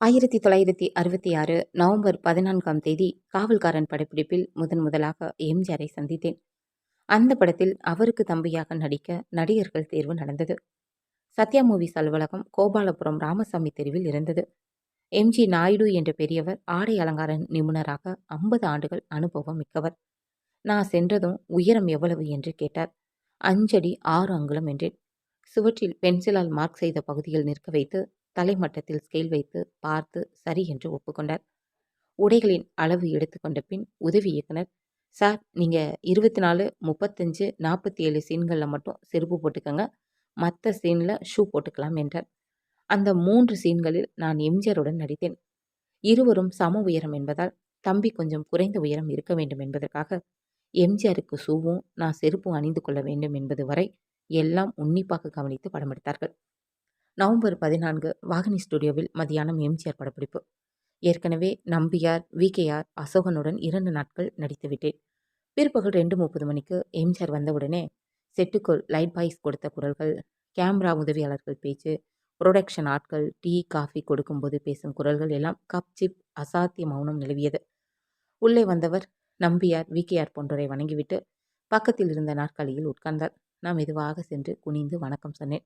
ஆயிரத்தி தொள்ளாயிரத்தி அறுபத்தி ஆறு நவம்பர் பதினான்காம் தேதி காவல்காரன் படப்பிடிப்பில் முதன் முதலாக எம்ஜிஆரை சந்தித்தேன். அந்த படத்தில் அவருக்கு தம்பியாக நடிக்க நடிகர்கள் தேர்வு நடந்தது. சத்யா மூவிஸ் அலுவலகம் கோபாலபுரம் ராமசாமி தெருவில் இருந்தது. எம்ஜி நாயுடு என்ற பெரியவர் ஆடை அலங்கார நிபுணராக ஐம்பது ஆண்டுகள் அனுபவம் மிக்கவர். நான் சென்றதும் உயரம் எவ்வளவு என்று கேட்டார். அஞ்சடி ஆறு அங்குலம் என்றேன். சுவற்றில் பென்சிலால் மார்க் செய்த பகுதியில் நிற்க வைத்து தலைமட்டத்தில் ஸ்கேல் வைத்து பார்த்து சரி என்று ஒப்புக்கொண்டார். உடைகளின் அளவு எடுத்துக்கொண்ட பின் உதவி இயக்குனர் சார் நீங்கள் இருபத்தி நாலு முப்பத்தஞ்சு நாற்பத்தி ஏழு சீன்களில் மட்டும் செருப்பு போட்டுக்கோங்க. மற்ற சீனில் ஷூ போட்டுக்கலாம் என்றார். அந்த மூன்று சீன்களில் நான் எம்ஜிஆருடன் நடித்தேன். இருவரும் சம உயரம் என்பதால் தம்பி கொஞ்சம் குறைந்த உயரம் இருக்க வேண்டும் என்பதற்காக எம்ஜிஆருக்கு ஷூவும் நான் செருப்பும் அணிந்து கொள்ள வேண்டும் என்பது வரை எல்லாம் உன்னிப்பாக கவனித்து படம் எடுத்தார்கள். நவம்பர் பதினான்கு வாகனி ஸ்டுடியோவில் மதியானம் எம்ஜிஆர் படப்பிடிப்பு. ஏற்கனவே நம்பியார் விகேஆர் அசோகனுடன் இரண்டு நாட்கள் நடித்துவிட்டேன் பிற்பகல் ரெண்டு முப்பது மணிக்கு எம்ஜிஆர் வந்தவுடனே செட்டுக்குள் லைட் பாய்ஸ் கொடுத்த குரல்கள் கேமரா உதவியாளர்கள் பேச்சு ப்ரொடக்ஷன் ஆட்கள் டீ காஃபி கொடுக்கும்போது பேசும் குரல்கள் எல்லாம் கப் சிப் அசாத்திய மௌனம் நிலவியது. உள்ளே வந்தவர் நம்பியார் விகேஆர் போன்றோரை வணங்கிவிட்டு பக்கத்தில் இருந்த நாற்காலியில் உட்கார்ந்தார். நான் மெதுவாக சென்று குனிந்து வணக்கம் சொன்னேன்.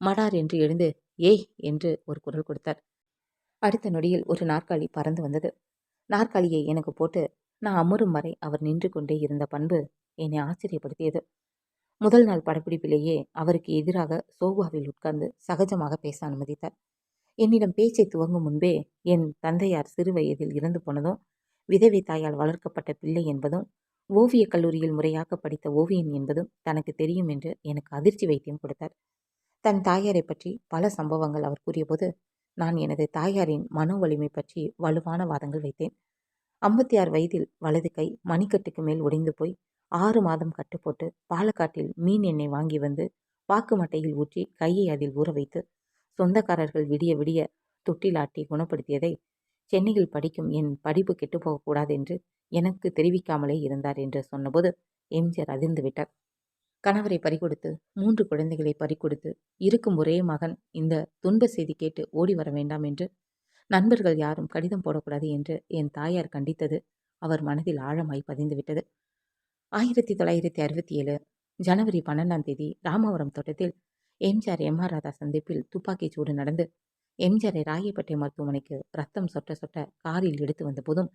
மடார் என்று எழுந்து ஏய்! என்று ஒரு குரல் கொடுத்தார். அடுத்த நொடியில் ஒரு நாற்காலி பறந்து வந்தது. நாற்காலியை எனக்கு போட்டு நான் அமரும் வரை அவர் நின்று கொண்டே இருந்த பண்பு என்னை ஆச்சரியப்படுத்தியது. முதல் நாள் படப்பிடிப்பிலேயே அவருக்கு எதிராக சோபாவில் உட்கார்ந்து சகஜமாக பேச அனுமதித்தார். என்னிடம் பேச்சை துவங்கும் முன்பே என் தந்தையார் சிறு வயதில் இறந்து போனதும் விதவை தாயால் வளர்க்கப்பட்ட பிள்ளை என்பதும் ஓவியக் கல்லூரியில் முறையாக படித்த ஓவியன் என்பதும் தனக்கு தெரியும் என்று எனக்கு அதிர்ச்சி வைத்தியம் கொடுத்தார். தன் தாயாரை பற்றி பல சம்பவங்கள் அவர் கூறியபோது நான் எனது தாயாரின் மனோ வலிமை பற்றி வலுவான வாதங்கள் வைத்தேன். ஐம்பத்தி ஆறு வயதில் வலது கை மணிக்கட்டுக்கு மேல் உடைந்து போய் ஆறு மாதம் கட்டுப்போட்டு பாலக்காட்டில் மீன் எண்ணெய் வாங்கி வந்து வாக்கு மட்டையில் ஊற்றி கையை அதில் ஊற வைத்து சொந்தக்காரர்கள் விடிய விடிய தொட்டிலாட்டி குணப்படுத்தியதை சென்னையில் படிக்கும் என் படிப்பு கெட்டுப்போகக்கூடாது என்று எனக்கு தெரிவிக்காமலே இருந்தார் என்று சொன்னபோது எம்ஜிஆர் அதிர்ந்து விட்டார். கணவரை பறிகொடுத்து மூன்று குழந்தைகளை பறிகொடுத்து இருக்கும் ஒரே மகன் இந்த துன்ப செய்தி கேட்டு ஓடி வர வேண்டாம் என்று நண்பர்கள் யாரும் கடிதம் போடக்கூடாது என்று என் தாயார் கண்டித்தது அவர் மனதில் ஆழமாய் பதிந்துவிட்டது ஆயிரத்தி தொள்ளாயிரத்தி அறுபத்தி ஏழு ஜனவரி பன்னெண்டாம் தேதி ராமவரம் தோட்டத்தில் எம்ஜிஆர் எம் ஆர் ராதா சந்திப்பில் துப்பாக்கிச் சூடு நடந்து எம்ஜிஆரை ராயப்பேட்டை மருத்துவமனைக்கு ரத்தம் சொட்ட சொட்ட காரில் எடுத்து வந்த போதும்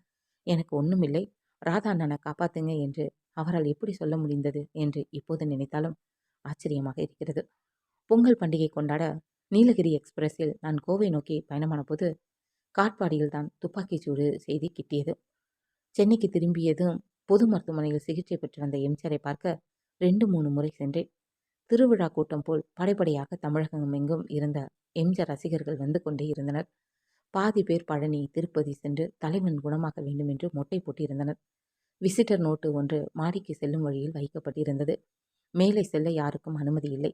எனக்கு ஒன்றுமில்லை ராதா அண்ணனை காப்பாத்துங்க என்று அவரால் எப்படி சொல்ல முடிந்தது என்று இப்போது நினைத்தாலும் ஆச்சரியமாக இருக்கிறது. பொங்கல் பண்டிகை கொண்டாட நீலகிரி எக்ஸ்பிரஸில் நான் கோவை நோக்கி பயணமான போது காட்பாடியில் தான் துப்பாக்கிச்சூடு செய்தி கிட்டியது. சென்னைக்கு திரும்பியதும் பொது மருத்துவமனையில் சிகிச்சை பெற்று வந்த எம்ஜிஆரை பார்க்க ரெண்டு மூணு முறை சென்றேன். திருவிழா கூட்டம் போல் படைப்படையாக தமிழகம் எங்கும் இருந்த எம்ஜிஆர் ரசிகர்கள் வந்து கொண்டே இருந்தனர். பாதி பேர் பழனி திருப்பதி சென்று தலைவன் குணமாக வேண்டும் என்று மொட்டை போட்டியிருந்தனர் விசிட்டர் நோட்டு ஒன்று மாடிக்கு செல்லும் வழியில் வைக்கப்பட்டிருந்தது. மேலே செல்ல யாருக்கும் அனுமதி இல்லை.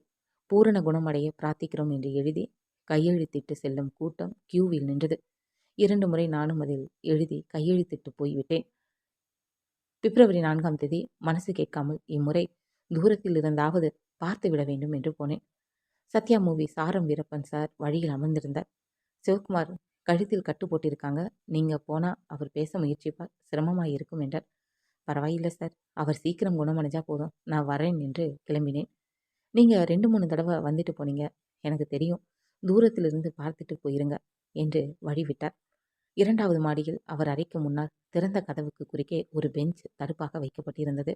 பூரண குணமடைய பிரார்த்திக்கிறோம் என்று எழுதி கையெழுத்திட்டு செல்லும் கூட்டம் கியூவில் நின்றது. இரண்டு முறை நானும் அதில் எழுதி கையெழுத்திட்டு போய்விட்டேன். பிப்ரவரி நான்காம் தேதி மனசு கேட்காமல் இம்முறை தூரத்தில் இருந்தாவது பார்த்து விட வேண்டும் என்று போனேன். சத்யா மூவி சாரம் வீரப்பன் சார் வழியில் அமர்ந்திருந்தார். சிவகுமார் கழுத்தில் கட்டு போட்டிருக்காங்க. நீங்கள் போனால் அவர் பேச முயற்சிப்பார். சிரமமாக இருக்கும் என்றார். பரவாயில்லை சார். அவர் சீக்கிரம் குணமடைஞ்சா போதும். நான் வரேன் என்று கிளம்பினேன். நீங்கள் ரெண்டு மூணு தடவை வந்துட்டு போனீங்க. எனக்கு தெரியும். தூரத்திலிருந்து பார்த்துட்டு போயிருங்க என்று வழிவிட்டார். இரண்டாவது மாடியில் அவர் அறைக்கு முன்னால் திறந்த கதவுக்கு குறுக்கே ஒரு பெஞ்ச் தடுப்பாக வைக்கப்பட்டிருந்தது.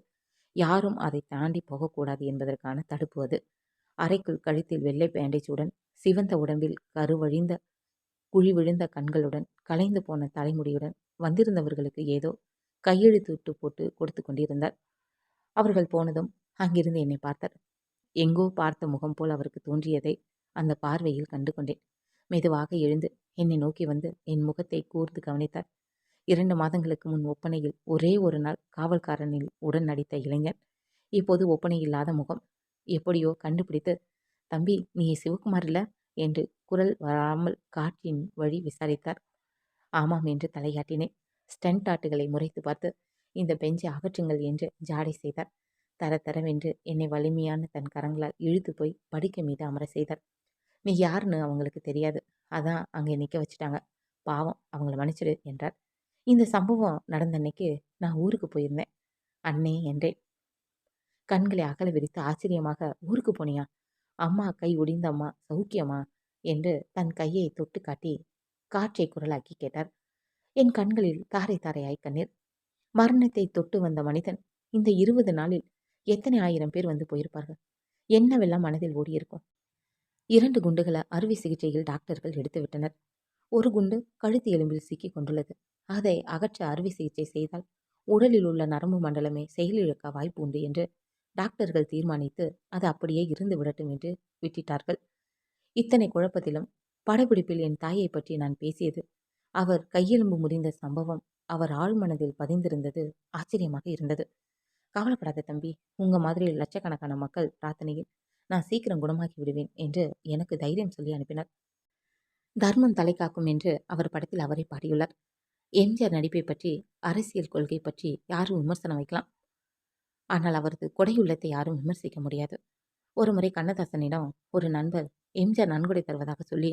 யாரும் அதை தாண்டி போகக்கூடாது என்பதற்கான தடுப்பு அது. அறைக்குள் கழுத்தில் வெள்ளை பேண்டேஜுடன் சிவந்த உடம்பில் கருவழிந்த குழி விழுந்த கண்களுடன் கலைந்து போன தலைமுடியுடன் வந்திருந்தவர்களுக்கு ஏதோ கையெழுத்துட்டு போட்டு கொடுத்து கொண்டிருந்தார். அவர்கள் போனதும் அங்கிருந்து என்னை பார்த்தார். எங்கோ பார்த்த முகம் போல் அவருக்கு தோன்றியதை அந்த பார்வையில் கண்டு கொண்டேன். மெதுவாக எழுந்து என்னை நோக்கி வந்து என் முகத்தை கூர்ந்து கவனித்தார். இரண்டு மாதங்களுக்கு முன் ஒப்பனையில் ஒரே ஒரு நாள் காவல்காரனில் உடன் நடித்த இளைஞர் இப்போது ஒப்பனை இல்லாத முகம். எப்படியோ கண்டுபிடித்து தம்பி நீ சிவகுமார் இல்ல என்று குரல் வராமல் காற்றின் வழி விசாரித்தார். ஆமாம் என்று தலையாட்டினேன். ஸ்டென்ட் ஆட்டுகளை முறைத்து பார்த்து இந்த பெஞ்சை அகற்றுங்கள் என்று ஜாடை செய்தார். தர தரவென்று என்னை வலிமையான தன் கரங்களால் இழுத்து போய் படுக்கை மீது அமர செய்தார். நீ யாருன்னு அவங்களுக்கு தெரியாது. அதான் அங்கே நிற்க வச்சுட்டாங்க. பாவம் அவங்கள மன்னிச்சிடு என்றார். இந்த சம்பவம் நடந்த அன்னைக்கு நான் ஊருக்கு போயிருந்தேன். அண்ணே என்றேன். கண்களை அகல விரித்து ஆச்சரியமாக ஊருக்கு போனியா? அம்மா கை ஒடிந்த அம்மா சௌக்கியமா? என்று தன் கையை தொட்டு காட்டி காற்றை குரலாக்கி கேட்டார். என் கண்களில் தாரை தாரையாய் கண்ணீர். மரணத்தை தொட்டு வந்த மனிதன் இந்த இருபது நாளில் எத்தனை ஆயிரம் பேர் வந்து போயிருப்பார்கள்? என்னவெல்லாம் மனதில் ஓடியிருக்கும்? இரண்டு குண்டுகளை அறுவை சிகிச்சையில் டாக்டர்கள் எடுத்துவிட்டனர் ஒரு குண்டு கழுத்து எலும்பில் சிக்கிக் கொண்டுள்ளது. அதை அகற்ற அறுவை சிகிச்சை செய்தால் உடலில் உள்ள நரம்பு மண்டலமே செயலிழக்க வாய்ப்பு உண்டு என்று டாக்டர்கள் தீர்மானித்து அது அப்படியே இருந்து விடட்டும் என்று விட்டிட்டார்கள். இத்தனை குழப்பத்திலும் படப்பிடிப்பில் என் தாயை பற்றி நான் பேசியது அவர் கையெலும்பு முறிந்த சம்பவம் அவர் ஆழ்மனதில் பதிந்திருந்தது ஆச்சரியமாக இருந்தது. கவலைப்படாத தம்பி உங்க மாதிரி லட்சக்கணக்கான மக்கள் பிரார்த்தனையில் நான் சீக்கிரம் குணமாக்கி விடுவேன் என்று எனக்கு தைரியம் சொல்லி அனுப்பினார். தர்மம் தலை காக்கும் என்று அவர் படத்தில் அவரை பாடியுள்ளார். எம்ஜிஆர் நடிப்பை பற்றி அரசியல் கொள்கை பற்றி யாரும் விமர்சனம் வைக்கலாம். ஆனால் அவரது கொடையுள்ளத்தை யாரும் விமர்சிக்க முடியாது. ஒரு முறை கண்ணதாசனிடம் ஒரு நண்பர் எம்ஜிஆர் நன்கொடை தருவதாக சொல்லி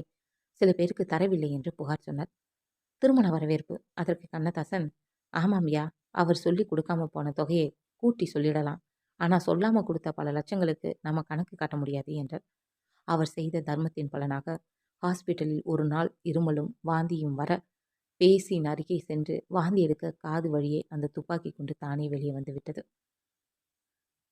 சில பேருக்கு தரவில்லை என்று புகார் சொன்னார். திருமண வரவேற்பு. அதற்கு கண்ணதாசன் ஆமாம்யா அவர் சொல்லி கொடுக்காம போன தொகையை கூட்டி சொல்லிடலாம். ஆனால் சொல்லாமல் கொடுத்த பல லட்சங்களுக்கு நம்ம கணக்கு காட்ட முடியாது என்றார். அவர் செய்த தர்மத்தின் பலனாக ஹாஸ்பிட்டலில் ஒரு நாள் இருமலும் வாந்தியும் வர பேசியின் அருகே சென்று வாந்தி எடுக்க காது வழியே அந்த துப்பாக்கி கொண்டு தானே வெளியே வந்து விட்டது.